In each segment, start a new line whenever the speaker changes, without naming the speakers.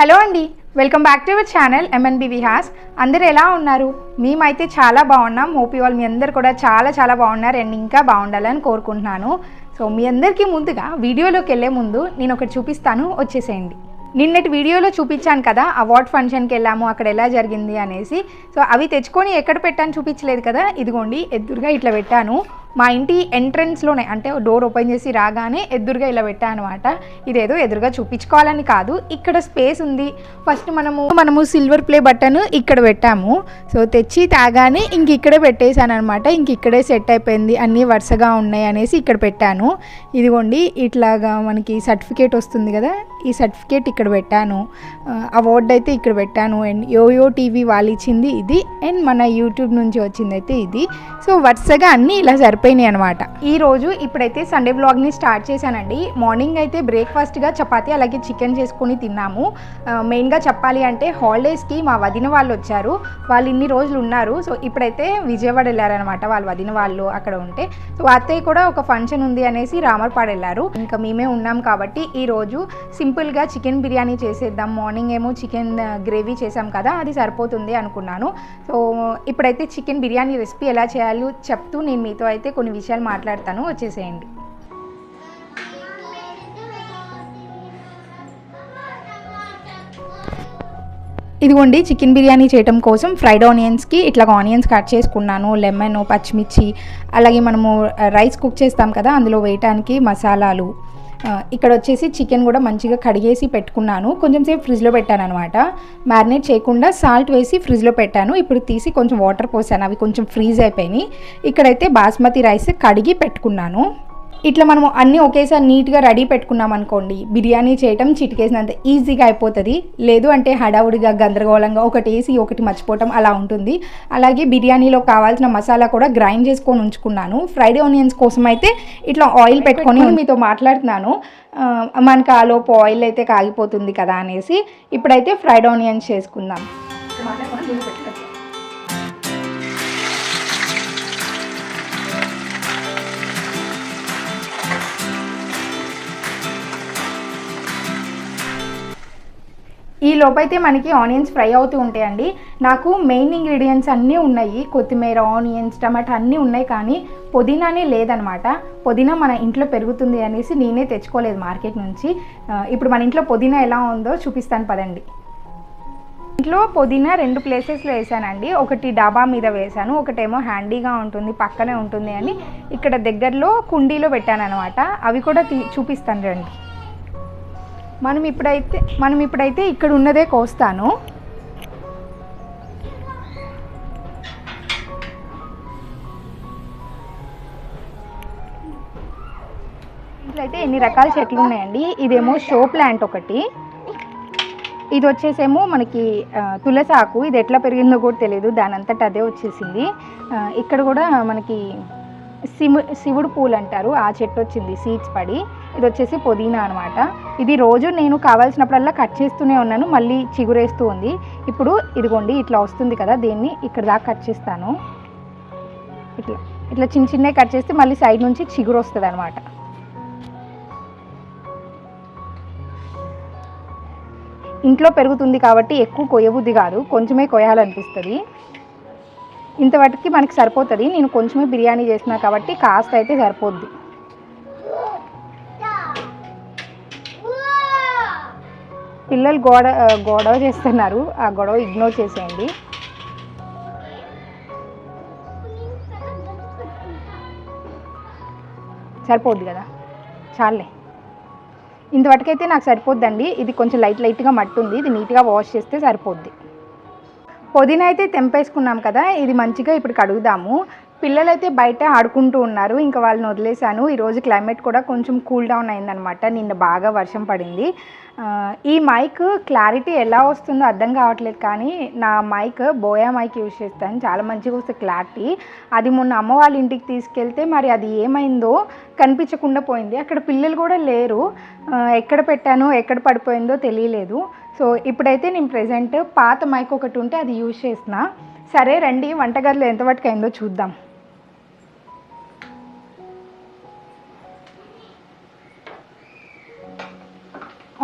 Hello అండి welcome back to our channel MNB Vihas అందరు ఎలా ఉన్నారు? మేమైతే చాలా బాగున్నాం. హోప్ వాళ్ళు మీ అందరు కూడా చాలా చాలా బాగున్నారు అండ్ ఇంకా బాగుండాలని కోరుకుంటున్నాను. సో మీ అందరికీ ముందుగా వీడియోలోకి వెళ్ళే ముందు నేను ఒకటి చూపిస్తాను. వచ్చేసేయండి. నిన్నటి వీడియోలో చూపించాను కదా అవార్డ్ ఫంక్షన్కి వెళ్ళాము అక్కడ ఎలా జరిగింది అనేసి. సో అవి తెచ్చుకొని ఎక్కడ పెట్టాను చూపించలేదు కదా ఇదిగోండి ఎదురుగా ఇట్లా పెట్టాను. మా ఇంటి ఎంట్రన్స్లోనే అంటే డోర్ ఓపెన్ చేసి రాగానే ఎదురుగా ఇలా పెట్టాను అనమాట ఇదేదో ఎదురుగా చూపించుకోవాలని కాదు ఇక్కడ స్పేస్ ఉంది. ఫస్ట్ మనము మనము సిల్వర్ ప్లే బటన్ ఇక్కడ పెట్టాము. సో తెచ్చి తాగానే ఇంక ఇక్కడే పెట్టేశాను అనమాట ఇంక ఇక్కడే సెట్ అయిపోయింది అన్నీ వరుసగా ఉన్నాయి అనేసి ఇక్కడ పెట్టాను. ఇదిగోండి ఇట్లాగా మనకి సర్టిఫికేట్ వస్తుంది కదా ఈ సర్టిఫికేట్ ఇక్కడ పెట్టాను. అవార్డు అయితే ఇక్కడ పెట్టాను. అండ్ యోయో టీవీ వాళ్ళు ఇచ్చింది ఇది. అండ్ మన యూట్యూబ్ నుంచి వచ్చింది అయితే ఇది. సో వరుసగా అన్నీ ఇలా మారిపోయినాయి అనమాట ఈ రోజు ఇప్పుడైతే సండే బ్లాగ్ని స్టార్ట్ చేశానండి. మార్నింగ్ అయితే బ్రేక్ఫాస్ట్గా చపాతీ అలాగే చికెన్ చేసుకుని తిన్నాము. మెయిన్గా చెప్పాలి అంటే హాలిడేస్కి మా వదిన వాళ్ళు వచ్చారు. వాళ్ళు ఇన్ని రోజులు ఉన్నారు. సో ఇప్పుడైతే విజయవాడ వెళ్ళారనమాట వాళ్ళ వదిన వాళ్ళు అక్కడ ఉంటే. సో అత్తయ్య కూడా ఒక ఫంక్షన్ ఉంది అనేసి రామర్పాడు వెళ్ళారు. ఇంకా మేమే ఉన్నాం కాబట్టి ఈ రోజు సింపుల్గా చికెన్ బిర్యానీ చేసేద్దాం. మార్నింగ్ ఏమో చికెన్ గ్రేవీ చేసాం కదా అది సరిపోతుంది అనుకున్నాను. సో ఇప్పుడైతే చికెన్ బిర్యానీ రెసిపీ ఎలా చేయాలో చెప్తూ నేను మీతో అయితే కొన్ని విషయాలు మాట్లాడతాను. వచ్చేసేయండి. ఇదిగోండి చికెన్ బిర్యానీ చేయటం కోసం ఫ్రైడ్ ఆనియన్స్కి ఇట్లా ఆనియన్స్ కట్ చేసుకున్నాను. లెమన్ పచ్చిమిర్చి అలాగే మనము రైస్ కుక్ చేస్తాం కదా అందులో వేయటానికి మసాలాలు. ఇక్కడ వచ్చేసి చికెన్ కూడా మంచిగా కడిగేసి పెట్టుకున్నాను. కొంచెం సేపు ఫ్రిడ్జ్లో పెట్టాను అనమాట మ్యారినేట్ చేయకుండా సాల్ట్ వేసి ఫ్రిడ్జ్లో పెట్టాను. ఇప్పుడు తీసి కొంచెం వాటర్ పోసాను. అవి కొంచెం ఫ్రీజ్ అయిపోయినాయి. ఇక్కడైతే బాస్మతి రైస్ కడిగి పెట్టుకున్నాను. ఇట్లా మనము అన్నీ ఒకేసారి నీట్గా రెడీ పెట్టుకున్నాం అనుకోండి బిర్యానీ చేయటం చిటికేసినంత ఈజీగా అయిపోతుంది. లేదు అంటే హడావుడిగా గందరగోళంగా ఒకటి వేసి ఒకటి మర్చిపోవటం అలా ఉంటుంది. అలాగే బిర్యానీలో కావాల్సిన మసాలా కూడా గ్రైండ్ చేసుకొని ఉంచుకున్నాను. ఫ్రైడ్ ఆనియన్స్ కోసం అయితే ఇట్లా ఆయిల్ పెట్టుకొని మీతో మాట్లాడుతున్నాను. మనకు ఆ లోపు ఆయిల్ అయితే కాగిపోతుంది కదా అనేసి ఇప్పుడైతే ఫ్రైడ్ ఆనియన్స్ చేసుకుందాం. ఈ లోపైతే మనకి ఆనియన్స్ ఫ్రై అవుతూ ఉంటాయండి. నాకు మెయిన్ ఇంగ్రీడియంట్స్ అన్నీ ఉన్నాయి. కొత్తిమీర ఆనియన్స్ టమాటా అన్నీ ఉన్నాయి కానీ పుదీనానే లేదనమాట. పుదీనా మన ఇంట్లో పెరుగుతుంది అనేసి నేనే తెచ్చుకోలేదు మార్కెట్ నుంచి. ఇప్పుడు మన ఇంట్లో పుదీనా ఎలా ఉందో చూపిస్తాను పదండి. ఇంట్లో పుదీనా రెండు ప్లేసెస్లో వేసానండి. ఒకటి డాబా మీద వేసాను ఒకటేమో హ్యాండీగా ఉంటుంది పక్కనే ఉంటుంది అని. ఇక్కడ దగ్గరలో కుండీలో పెట్టాను అనమాట అవి కూడా తీ చూపిస్తాను రండి. మనం ఇప్పుడైతే మనం ఇప్పుడైతే ఇక్కడ ఉన్నదే కోస్తాను. ఇంట్లో అయితే ఎన్ని రకాల చెట్లు ఉన్నాయండి? ఇదేమో షో ప్లాంట్ ఒకటి. ఇది వచ్చేసేమో మనకి ఆ, తులసాకు. ఇది ఎట్లా పెరిగిందో కూడా తెలియదు దాని అంతటా అదే వచ్చేసింది. ఇక్కడ కూడా మనకి శివు శివుడు పూలు అంటారు. ఆ చెట్టు వచ్చింది సీడ్స్ పడి. ఇది వచ్చేసి పుదీనా అనమాట ఇది రోజు నేను కావాల్సినప్పుడల్లా కట్ చేస్తూనే ఉన్నాను మళ్ళీ చిగురేస్తూ ఉంది. ఇప్పుడు ఇదిగోండి ఇట్లా వస్తుంది కదా దీన్ని ఇక్కడ దాకా కట్ చేస్తాను. ఇట్లా ఇట్లా చిన్న చిన్నవి కట్ చేస్తే మళ్ళీ సైడ్ నుంచి చిగురు వస్తుంది అనమాట ఇంట్లో పెరుగుతుంది కాబట్టి ఎక్కువ కొయ్యబుద్ధి కాదు కొంచెమే కొయ్యాలనిపిస్తుంది. ఇంతవరకు మనకి సరిపోతుంది నేను కొంచెమే బిర్యానీ చేసిన కాబట్టి కాస్త అయితే సరిపోద్ది. పిల్లలు గోడ గొడవ చేస్తున్నారు. ఆ గొడవ ఇగ్నోర్ చేసేయండి. సరిపోద్ది కదా? చాలే ఇంతవరకైతే నాకు సరిపోద్దండి. ఇది కొంచెం లైట్ లైట్గా మట్టి ఉంది ఇది నీట్గా వాష్ చేస్తే సరిపోద్ది. పుదీనా అయితే తెంపేసుకున్నాం కదా. ఇది మంచిగా ఇప్పుడు కడుగుదాము. పిల్లలైతే బయట ఆడుకుంటూ ఉన్నారు. ఇంకా వాళ్ళని వదిలేశాను. ఈరోజు క్లైమేట్ కూడా కొంచెం కూల్ డౌన్ అయిందనమాట. నిన్న బాగా వర్షం పడింది. ఈ మైక్ క్లారిటీ ఎలా వస్తుందో అర్థం కావట్లేదు కానీ నా మైక్ బోయా మైక్ యూజ్ చేస్తాను. చాలా మంచిగా వస్తుంది క్లారిటీ. అది మొన్న అమ్మ వాళ్ళ ఇంటికి తీసుకెళ్తే మరి అది ఏమైందో కనిపించకుండా పోయింది. అక్కడ పిల్లలు కూడా లేరు. ఎక్కడ పెట్టానో ఎక్కడ పడిపోయిందో తెలియలేదు. సో ఇప్పుడైతే నేను ప్రజెంట్ పాత మైక్ ఒకటి ఉంటే అది యూజ్ చేసిన సరే రండి వంటగదిలో ఎంతవరకు అయిందో చూద్దాం.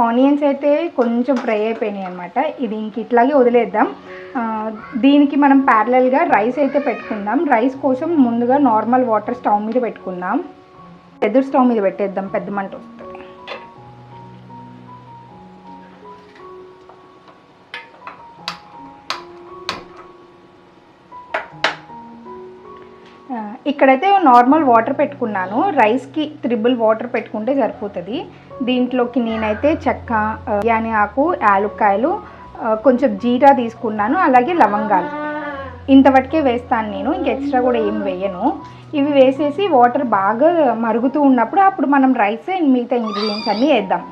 ఆనియన్స్ అయితే కొంచెం ఫ్రై అయిపోయినాయి అనమాట ఇది ఇంక ఇట్లాగే వదిలేద్దాం. దీనికి మనం ప్యారలల్గా రైస్ అయితే పెట్టుకుందాం. రైస్ కోసం ముందుగా నార్మల్ వాటర్ స్టవ్ మీద పెట్టుకుందాం. పెద్ద స్టవ్ మీద పెట్టేద్దాం. పెద్ద మంట వస్తుంది. ఇక్కడైతే నార్మల్ వాటర్ పెట్టుకున్నాను. రైస్కి త్రిబుల్ వాటర్ పెట్టుకుంటే సరిపోతుంది. దీంట్లోకి నేనైతే చెక్క బిర్యానీ ఆకు యాలుక్కాయలు కొంచెం జీరా తీసుకున్నాను. అలాగే లవంగాలు. ఇంతవరకే వేస్తాను నేను. ఇంక ఎక్స్ట్రా కూడా ఏం వేయను. ఇవి వేసేసి వాటర్ బాగా మరుగుతూ ఉన్నప్పుడు అప్పుడు మనం రైస్ అండ్ మిగతా ఇంగ్రీడియంట్స్ అన్నీ వేద్దాం.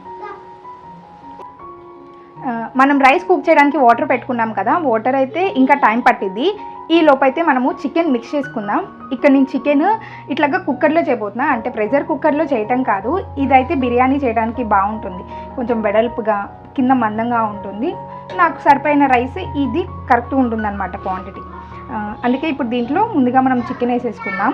మనం రైస్ కుక్ చేయడానికి వాటర్ పెట్టుకున్నాం కదా వాటర్ అయితే ఇంకా టైం పట్టిద్ది. ఈ లోపైతే మనము చికెన్ మిక్స్ చేసుకుందాం. ఇక్కడ నేను చికెన్ ఇట్లాగా కుక్కర్లో చేయబోతున్నా అంటే ప్రెషర్ కుక్కర్లో చేయటం కాదు. ఇదైతే బిర్యానీ చేయడానికి బాగుంటుంది. కొంచెం వెడల్పుగా కింద మందంగా ఉంటుంది. నాకు సరిపోయిన రైస్ ఇది కరెక్ట్గా ఉంటుంది అనమాట క్వాంటిటీ అందుకే ఇప్పుడు దీంట్లో ముందుగా మనం చికెన్ వేసేసుకుందాం.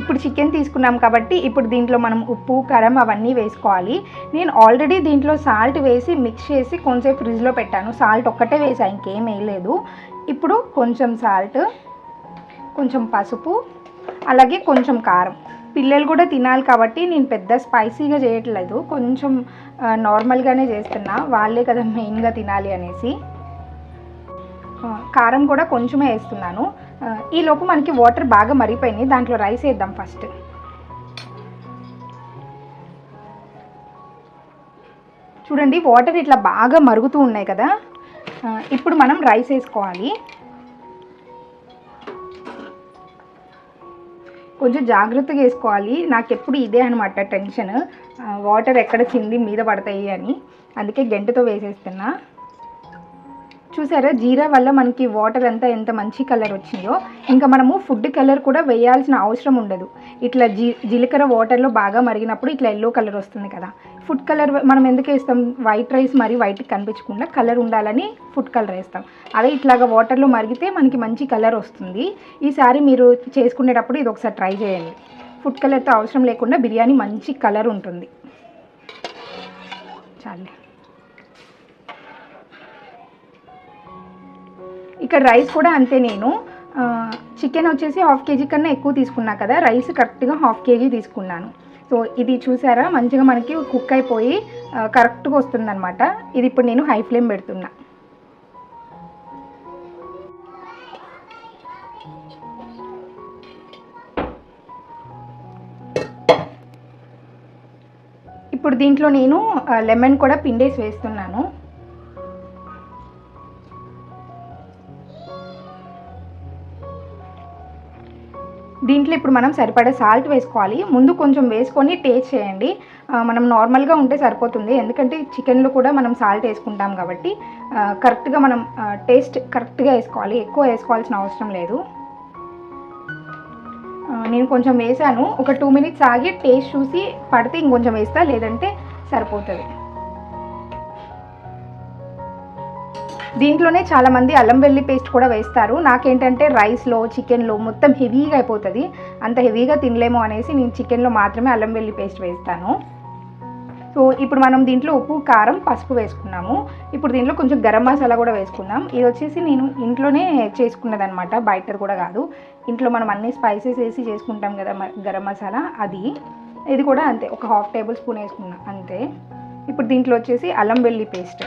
ఇప్పుడు చికెన్ తీసుకున్నాం కాబట్టి ఇప్పుడు దీంట్లో మనం ఉప్పు కారం అవన్నీ వేసుకోవాలి. నేను ఆల్రెడీ దీంట్లో సాల్ట్ వేసి మిక్స్ చేసి కొంచెం ఫ్రిడ్జ్లో పెట్టాను. సాల్ట్ ఒక్కటే వేసా ఇంకేం వేయలేదు. ఇప్పుడు కొంచెం సాల్ట్ కొంచెం పసుపు అలాగే కొంచెం కారం. పిల్లలు కూడా తినాలి కాబట్టి నేను పెద్ద స్పైసీగా చేయట్లేదు. కొంచెం నార్మల్గానే చేస్తున్నా. వాళ్ళే కదా మెయిన్గా తినాలి అనేసి. కారం కూడా కొంచెమే వేస్తున్నాను. ఈ లోపు మనకి వాటర్ బాగా మరిగిపోయినాయి. దాంట్లో రైస్ వేద్దాం ఫస్ట్. చూడండి వాటర్ ఇట్లా బాగా మరుగుతూ ఉన్నాయి కదా. ఇప్పుడు మనం రైస్ వేసుకోవాలి. కొంచెం జాగ్రత్తగా వేసుకోవాలి. నాకు ఎప్పుడు ఇదే అనమాట టెన్షన్. వాటర్ ఎక్కడ చింది మీద పడతాయి అని. అందుకే గంటతో వేసేస్తున్నా. చూసారా? జీరా వల్ల మనకి వాటర్ అంతా ఎంత మంచి కలర్ వచ్చిందో. ఇంకా మనము ఫుడ్ కలర్ కూడా వేయాల్సిన అవసరం ఉండదు. ఇట్లా జీ జీలకర్ర వాటర్లో బాగా మరిగినప్పుడు ఇట్లా ఎల్లో కలర్ వస్తుంది కదా. ఫుడ్ కలర్ మనం ఎందుకు వేస్తాం? వైట్ రైస్ మరి వైట్ కనిపించకుండా కలర్ ఉండాలని ఫుడ్ కలర్ వేస్తాం. అదే ఇట్లాగా వాటర్లో మరిగితే మనకి మంచి కలర్ వస్తుంది. ఈసారి మీరు చేసుకునేటప్పుడు ఇది ఒకసారి ట్రై చేయండి. ఫుడ్ కలర్తో అవసరం లేకుండా బిర్యానీ మంచి కలర్ ఉంటుంది. చాలే. ఇక్కడ రైస్ కూడా అంతే నేను. చికెన్ వచ్చేసి హాఫ్ కేజీ కన్నా ఎక్కువ తీసుకున్నా కదా రైస్ కరెక్ట్గా హాఫ్ కేజీ తీసుకున్నాను. సో ఇది చూసారా? మంచిగా మనకి కుక్ అయిపోయి కరెక్ట్గా వస్తుందన్నమాట. ఇది ఇప్పుడు నేను హై ఫ్లేమ్ పెడుతున్నా. ఇప్పుడు దీంట్లో నేను లెమన్ కూడా పిండేసి వేస్తున్నాను. దీంట్లో ఇప్పుడు మనం సరిపడే సాల్ట్ వేసుకోవాలి. ముందు కొంచెం వేసుకొని టేస్ట్ చేయండి. మనం నార్మల్గా ఉంటే సరిపోతుంది. ఎందుకంటే చికెన్లో కూడా మనం సాల్ట్ వేసుకుంటాం కాబట్టి కరెక్ట్గా మనం టేస్ట్ కరెక్ట్గా వేసుకోవాలి. ఎక్కువ వేసుకోవాల్సిన అవసరం లేదు. నేను కొంచెం వేసాను. ఒక టూ మినిట్స్ ఆగి టేస్ట్ చూసి పడితే ఇంకొంచెం వేస్తా. లేదంటే సరిపోతుంది. దీంట్లోనే చాలా మంది అల్లం వెల్లి పేస్ట్ కూడా వేస్తారు. నాకేంటంటే రైస్లో చికెన్లో మొత్తం హెవీగా అయిపోతుంది. అంత హెవీగా తినలేము అనేసి నేను చికెన్లో మాత్రమే అల్లం వెల్లి పేస్ట్ వేస్తాను. సో ఇప్పుడు మనం దీంట్లో ఉప్పు కారం పసుపు వేసుకున్నాము. ఇప్పుడు దీంట్లో కొంచెం గరం మసాలా కూడా వేసుకుందాం. ఇది వచ్చేసి నేను ఇంట్లోనే చేసుకున్నది అనమాట కూడా కాదు. ఇంట్లో మనం అన్ని స్పైసెస్ వేసి చేసుకుంటాం కదా గరం మసాలా. అది. ఇది కూడా అంతే. ఒక హాఫ్ టేబుల్ స్పూన్ వేసుకున్నా అంతే. ఇప్పుడు దీంట్లో వచ్చేసి అల్లం వెల్లి పేస్ట్.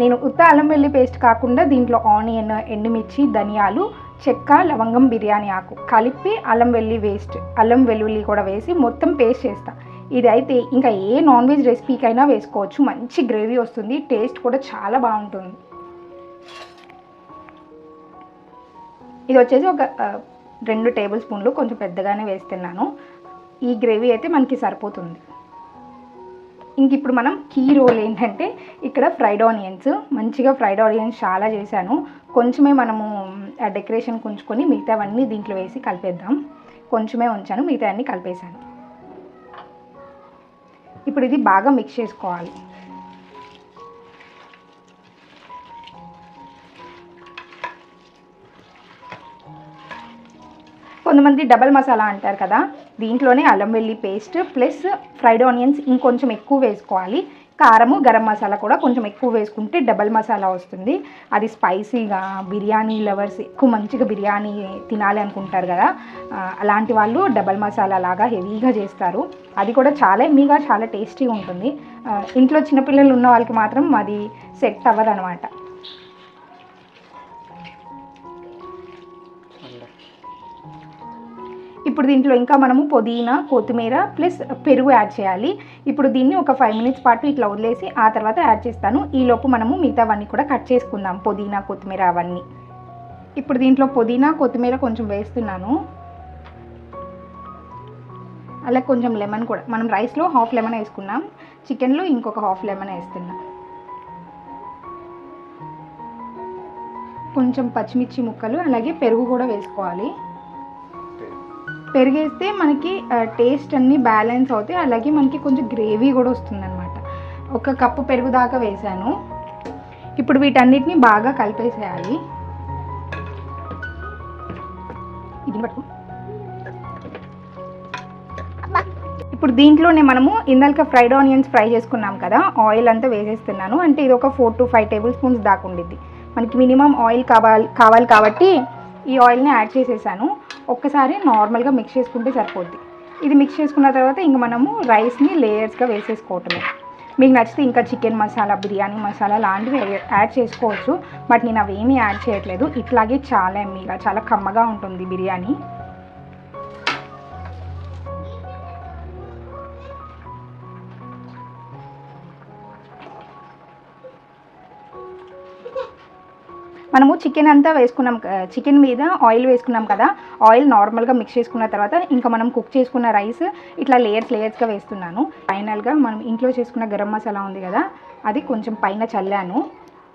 నేను ఉత్త అల్లం వెల్లి పేస్ట్ కాకుండా దీంట్లో ఆనియన్ ఎండుమిర్చి ధనియాలు చెక్క లవంగం బిర్యానీ ఆకు కలిపి అల్లం వెల్లి వేస్ట్ అల్లం వెల్లుల్లి కూడా వేసి మొత్తం పేస్ట్ చేస్తా. ఇది అయితే ఇంకా ఏ నాన్ వెజ్ రెసిపీకైనా వేసుకోవచ్చు. మంచి గ్రేవీ వస్తుంది. టేస్ట్ కూడా చాలా బాగుంటుంది. ఇది వచ్చేసి ఒక రెండు టేబుల్ స్పూన్లు కొంచెం పెద్దగానే వేస్తున్నాను. ఈ గ్రేవీ అయితే మనకి సరిపోతుంది. ఇంక ఇప్పుడు మనం కీ రోల్ ఏంటంటే ఇక్కడ ఫ్రైడ్ ఆనియన్స్ మంచిగా ఫ్రైడ్ ఆనియన్స్ చాలా చేశాను. కొంచెమే మనము ఆ డెకరేషన్ ఉంచుకొని మిగతావన్నీ దీంట్లో వేసి కలిపేద్దాం. కొంచెమే ఉంచాను మిగతా అన్నీ కలిపేశాను. ఇప్పుడు ఇది బాగా మిక్స్ చేసుకోవాలి. కొంతమంది డబల్ మసాలా అంటారు కదా దీంట్లోనే అల్లం వెల్లి పేస్ట్ ప్లస్ ఫ్రైడ్ ఆనియన్స్ ఇంకొంచెం ఎక్కువ వేసుకోవాలి. కారము గరం మసాలా కూడా కొంచెం ఎక్కువ వేసుకుంటే డబల్ మసాలా వస్తుంది. అది స్పైసీగా బిర్యానీ లవర్స్ ఎక్కువ మంచిగా బిర్యానీ తినాలి అనుకుంటారు కదా. అలాంటి వాళ్ళు డబల్ మసాలా లాగా హెవీగా చేస్తారు. అది కూడా చాలా ఎమ్మీగా చాలా టేస్టీగా ఉంటుంది. ఇంట్లో చిన్నపిల్లలు ఉన్న వాళ్ళకి మాత్రం అది సెట్ అవ్వదు ఇప్పుడు దీంట్లో ఇంకా మనము పుదీనా కొత్తిమీర ప్లస్ పెరుగు యాడ్ చేయాలి. ఇప్పుడు దీన్ని ఒక ఫైవ్ మినిట్స్ పాటు ఇట్లా వదిలేసి ఆ తర్వాత యాడ్ చేస్తాను. ఈలోపు మనము మిగతావన్నీ కూడా కట్ చేసుకుందాం పుదీనా కొత్తిమీర అవన్నీ. ఇప్పుడు దీంట్లో పుదీనా కొత్తిమీర కొంచెం వేస్తున్నాను. అలా కొంచెం లెమన్ కూడా మనం రైస్లో హాఫ్ లెమన్ వేసుకున్నాం. చికెన్లో ఇంకొక హాఫ్ లెమన్ వేస్తున్నాం. కొంచెం పచ్చిమిర్చి ముక్కలు అలాగే పెరుగు కూడా వేసుకోవాలి. పెరిగేస్తే మనకి టేస్ట్ అన్నీ బ్యాలెన్స్ అవుతాయి. అలాగే మనకి కొంచెం గ్రేవీ కూడా వస్తుందన్నమాట. ఒక కప్పు పెరుగు దాకా వేసాను. ఇప్పుడు వీటన్నిటిని బాగా కలిపేసేయాలి. ఇది పట్టుకో. ఇప్పుడు దీంట్లోనే మనము ఇందాక ఫ్రైడ్ ఆనియన్స్ ఫ్రై చేసుకున్నాం కదా ఆయిల్ అంతా వేసేస్తున్నాను. అంటే ఇది ఒక four to five table spoons దాకా ఉండిద్ది. మనకి మినిమం ఆయిల్ కావాలి కావాలి కాబట్టి ఈ ఆయిల్ని యాడ్ చేసేసాను. ఒక్కసారి నార్మల్గా మిక్స్ చేసుకుంటే సరిపోద్ది. ఇది మిక్స్ చేసుకున్న తర్వాత ఇంక మనము రైస్ని లేయర్స్గా వేసేసుకోవటమే. మీకు నచ్చితే ఇంకా చికెన్ మసాలా బిర్యానీ మసాలా లాంటివి యాడ్ చేసుకోవచ్చు. బట్ నేను అవేమీ యాడ్ చేయట్లేదు. ఇట్లాగే చాలా ఎమ్మీగా చాలా కమ్మగా ఉంటుంది బిర్యానీ. మనము చికెన్ అంతా వేసుకున్నాం చికెన్ మీద ఆయిల్ వేసుకున్నాం కదా ఆయిల్ నార్మల్గా మిక్స్ చేసుకున్న తర్వాత ఇంకా మనం కుక్ చేసుకున్న రైస్ ఇట్లా లేయర్స్ లేయర్స్గా వేస్తున్నాను. ఫైనల్గా మనం ఇంట్లో చేసుకున్న గరం మసాలా ఉంది కదా అది కొంచెం పైన చల్లాను.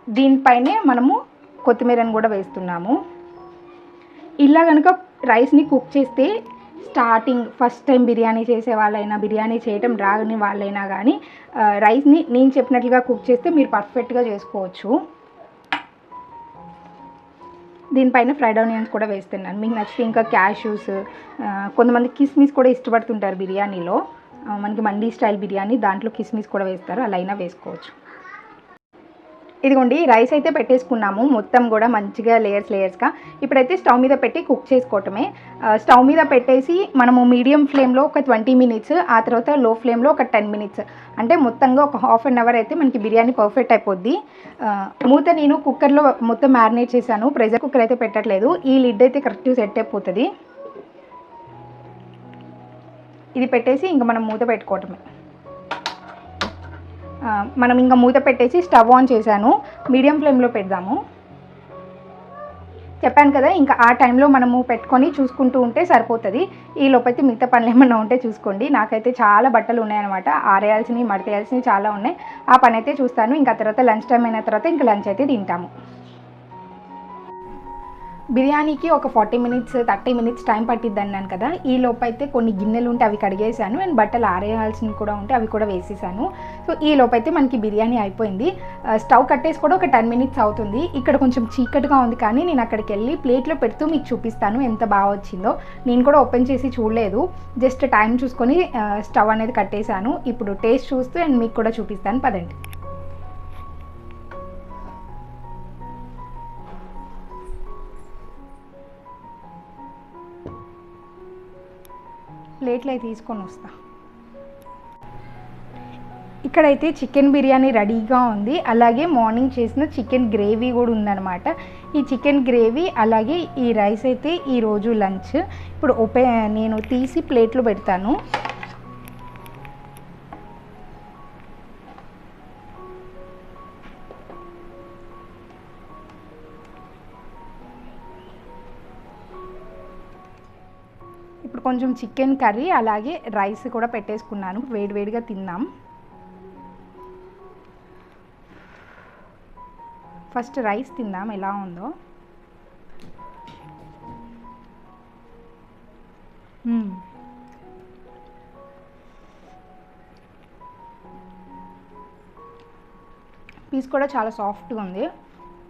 దీనిపైనే మనము కొత్తిమీరని కూడా వేస్తున్నాము. ఇలా కనుక రైస్ని కుక్ చేస్తే స్టార్టింగ్ ఫస్ట్ టైం బిర్యానీ చేసే వాళ్ళైనా బిర్యానీ చేయటం రాని వాళ్ళైనా కానీ రైస్ని నేను చెప్పినట్లుగా కుక్ చేస్తే మీరు పర్ఫెక్ట్గా చేసుకోవచ్చు. దీనిపైన ఫ్రైడ్ ఆనియన్స్ కూడా వేస్తున్నాను. మీకు నచ్చితే ఇంకా క్యాష్యూస్ కొంతమంది కిస్మిస్ కూడా ఇష్టపడుతుంటారు బిర్యానీలో. మనకి మండీ స్టైల్ బిర్యానీ దాంట్లో కిస్మిస్ కూడా వేస్తారు. అలా అయినా వేసుకోవచ్చు. ఇదిగోండి రైస్ అయితే పెట్టేసుకున్నాము. మొత్తం కూడా మంచిగా లేయర్స్ లేయర్స్గా. ఇప్పుడైతే స్టవ్ మీద పెట్టి కుక్ చేసుకోవటమే. స్టవ్ మీద పెట్టేసి మనము మీడియం ఫ్లేమ్లో ఒక ట్వంటీ మినిట్స్ ఆ తర్వాత లో ఫ్లేమ్లో ఒక టెన్ మినిట్స్. అంటే మొత్తంగా ఒక హాఫ్ అన్ అవర్ అయితే మనకి బిర్యానీ పర్ఫెక్ట్ అయిపోద్ది. మూత నేను కుక్కర్లో మొత్తం మ్యారినేట్ చేశాను. ప్రెజర్ కుక్కర్ అయితే పెట్టట్లేదు. ఈ లిడ్ అయితే కరెక్ట్గా సెట్ అయిపోతుంది. ఇది పెట్టేసి ఇంకా మనం మూత పెట్టుకోవటమే. మనం ఇంకా మూత పెట్టేసి స్టవ్ ఆన్ చేశాను. మీడియం ఫ్లేమ్లో పెడదాము. చెప్పాను కదా ఇంకా ఆ టైంలో మనము పెట్టుకొని చూసుకుంటూ ఉంటే సరిపోతుంది. ఈ లోపైతే మిగతా పనులు ఏమన్నా ఉంటే చూసుకోండి. నాకైతే చాలా బట్టలు ఉన్నాయన్నమాట. ఆరేయాల్సినవి మడతేయాల్సినవి చాలా ఉన్నాయి. ఆ పని అయితే చూస్తాను. ఇంకా తర్వాత లంచ్ టైం అయిన తర్వాత ఇంకా లంచ్ అయితే తింటాము. బిర్యానీకి ఒక forty minutes thirty minutes time పట్టిద్ది అన్నాను కదా. ఈ లోపు అయితే కొన్ని గిన్నెలు ఉంటే అవి కడిగేసాను అండ్ బట్టలు ఆరేయాల్సినవి కూడా ఉంటే అవి కూడా వేసేసాను. సో ఈ లోపు అయితే మనకి బిర్యానీ అయిపోయింది. స్టవ్ కట్టేసి కూడా ఒక టెన్ మినిట్స్ అవుతుంది. ఇక్కడ కొంచెం చీకటిగా ఉంది కానీ నేను అక్కడికి వెళ్ళి ప్లేట్లో పెడుతూ మీకు చూపిస్తాను ఎంత బాగా వచ్చిందో. నేను కూడా ఓపెన్ చేసి చూడలేదు. జస్ట్ టైం చూసుకొని స్టవ్ అనేది కట్టేశాను. ఇప్పుడు టేస్ట్ చూస్తూ అండ్ మీకు కూడా చూపిస్తాను. పదండి. ప్లేట్లు అవి తీసుకొని వస్తా. ఇక్కడైతే చికెన్ బిర్యానీ రెడీగా ఉంది. అలాగే మార్నింగ్ చేసిన చికెన్ గ్రేవీ కూడా ఉందన్నమాట. ఈ చికెన్ గ్రేవీ అలాగే ఈ రైస్ అయితే ఈరోజు లంచ్. ఇప్పుడు ఓపె నేను తీసి ప్లేట్లు పెడతాను. కొంచెం చికెన్ కర్రీ అలాగే రైస్ కూడా పెట్టేసుకున్నాను. వేడివేడిగా తిందాం ఫస్ట్ రైస్ తిందాం ఎలా ఉందో. పీస్ కూడా చాలా సాఫ్ట్గా ఉంది.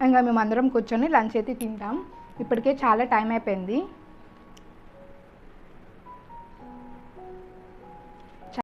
ఇంకా మేము అందరం కూర్చొని లంచ్ అయితే తింటాం. ఇప్పటికే చాలా టైం అయిపోయింది.